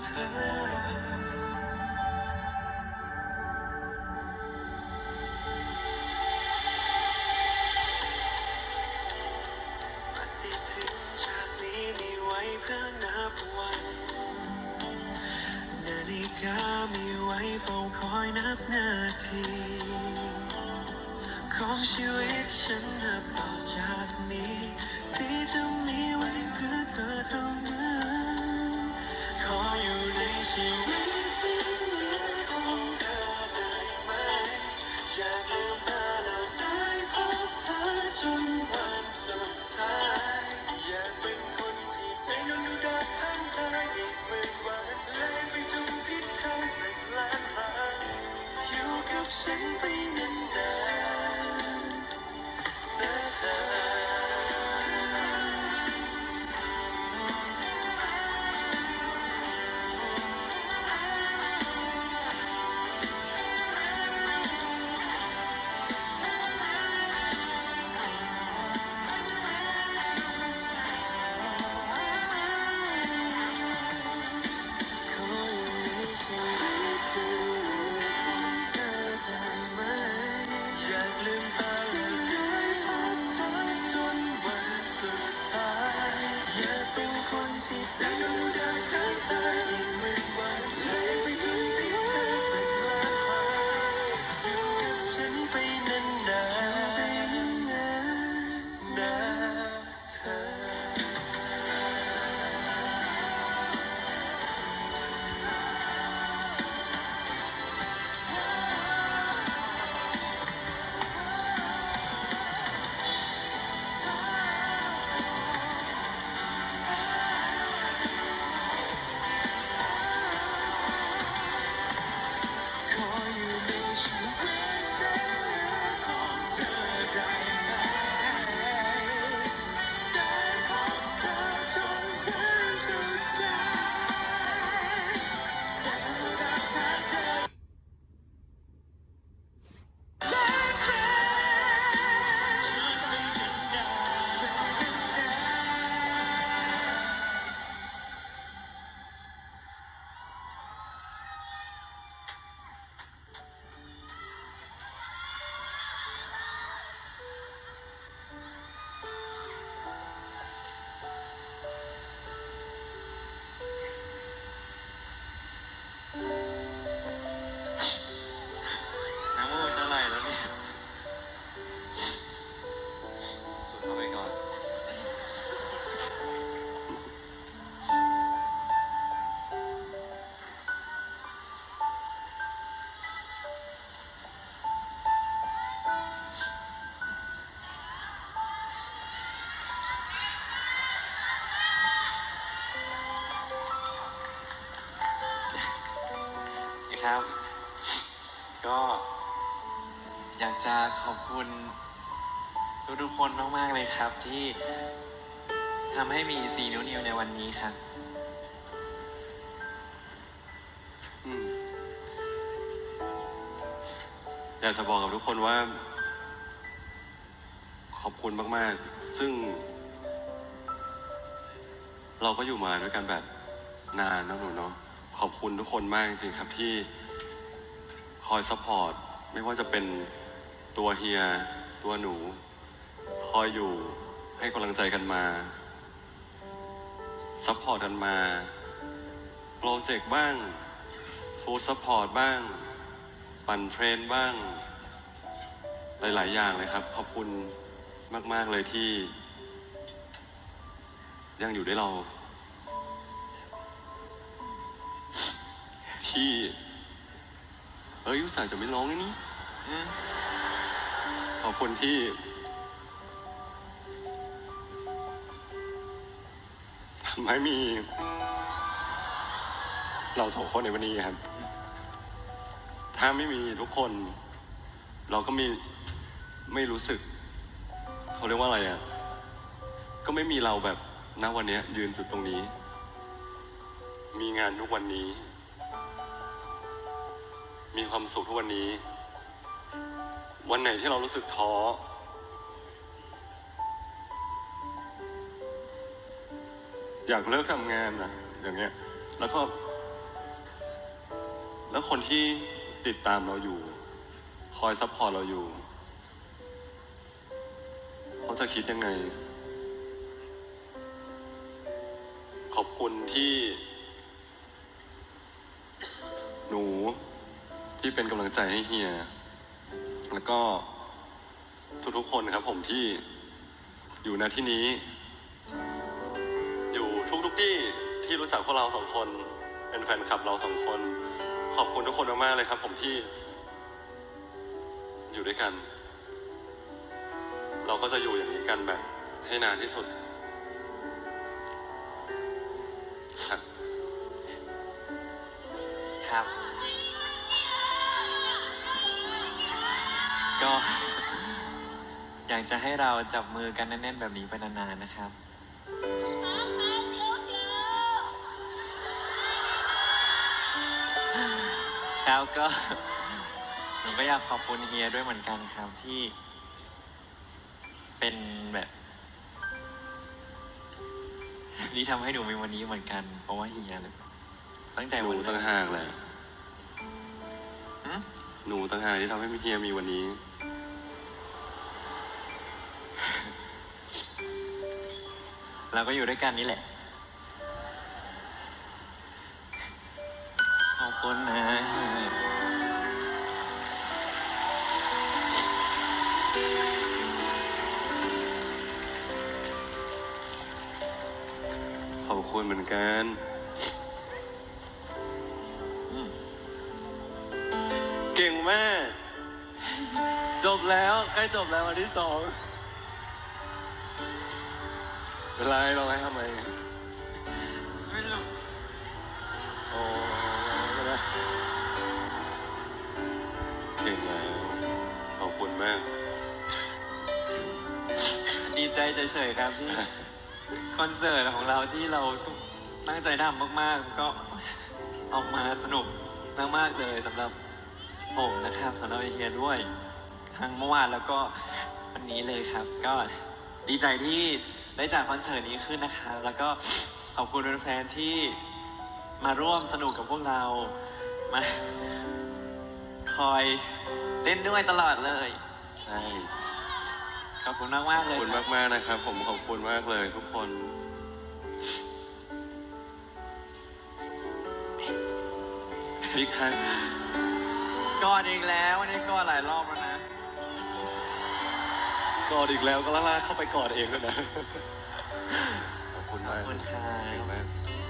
เธอปฏิทินชาตินี้มีไวเพื่อนับวันนาฬิกามีไว้เฝ้าคอยนับนาทีของชีวิตฉันนับต่อจากนี้ ที่จะมีไว้เพื่อเธอเท่านั้น ครับ ก็อยากจะขอบคุณทุกๆคนมากๆเลยครับ ที่ทำให้มีซีนิวนิวในวันนี้ครับอืมอยากจะบอกกับทุกคนว่า ขอบคุณมากๆ ซึ่ง เราก็อยู่มาด้วยกันแบบนานนะหนูเนาะ ขอบคุณทุกคนมากจริงครับที่คอยซัพพอร์ตไม่ว่าจะเป็นตัวเฮีย ตัวหนู คอยอยู่ให้กำลังใจกันมาซัพพอร์ตกันมา โปรเจกต์บ้างฟู้ดซัพพอร์ตบ้าง ปั่นเทรนบ้าง หลาย ๆ อย่างเลยครับ ขอบคุณมาก ๆ เลยที่ ยังอยู่ด้วยเรา ที่ เอ้ยอุตส่าห์จะไม่ร้องเลยนี่อืมขอบคุณที่ ทำให้มี เราสองคนในวันนี้ครับ ถ้าไม่มีทุกคน เราก็มีไม่รู้สึก เขาเรียกว่าอะไรอะ ก็ไม่มีเราแบบณวันเนี้ย ยืนจุดตรงนี้ มีงานทุกวันนี้ มีความสุขทุกวันนี้ วันไหนที่เรารู้สึกท้อ อยากเลิกทำงานนะอย่างเงี้ย แล้วก็ แล้วคนที่ติดตามเราอยู่ คอยซัพพอร์ตเราอยู่ เขาจะคิดยังไง ขอบคุณที่ หนู ที่เป็นกำลังใจให้เฮีย แล้วก็ทุกๆคนครับ ผมที่อยู่ณที่นี้ อยู่ทุกๆที่ที่รู้จักพวกเราสองคน เป็นแฟนคลับเราสองคน ขอบคุณทุกคนมากๆเลยครับ ผมที่ อยู่ด้วยกัน เราก็จะอยู่อย่างนี้กันแบบ ให้นานที่สุดครับ ก็ อยากจะให้เราจับมือกันแน่นๆแบบนี้ไปนานๆนะครับครับก็ผมก็อยากขอบคุณเฮียด้วยเหมือนกันครับที่ เป็นแบบที่ทำให้หนูมีวันนี้เหมือนกัน เพราะว่าเฮียเลยตั้งแต่หวันแรต่างกหากแหละ หนูต่างหากที่ทำให้เฮียมีวันนี้ เราก็อยู่ด้วยกันนี่แหละ ขอบคุณนะขอบคุณเหมือนกัน แล้วใกล้จบแล้ววันที่สองเป็นไรเราให้ทำไมไม่รู้โอ้ไม่ได้เก่งแล้วขอบคุณมาก ดีใจเฉยๆครับที่ คอนเสิร์ตของเราที่เราตั้งใจทำมากๆ ก็ออกมาสนุกมากๆเลยสำหรับผมนะครับสำหรับไอเฮียด้วย ทั้งเมื่อวานแล้วก็วันนี้เลยครับ ก็ดีใจที่ได้จากคอนเสิร์ตนี้ขึ้นนะครับแล้วก็ขอบคุณแฟนๆที่มาร่วมสนุกกับพวกเรามาคอยเต้นด้วยตลอดเลย ใช่ขอบคุณมากมากๆขเลอบยคุณครับ มากๆนะครับ ผมขอบคุณมากเลยทุกคน บิ๊กฮัน กอดอีกแล้ววันนี้กอดหลายรอบแล้วนะ กอดอีกแล้วก็ล่าเข้าไปกอดเองด้วยนะ ขอบคุณขอมาบกคุณครัเก่งบมากอืม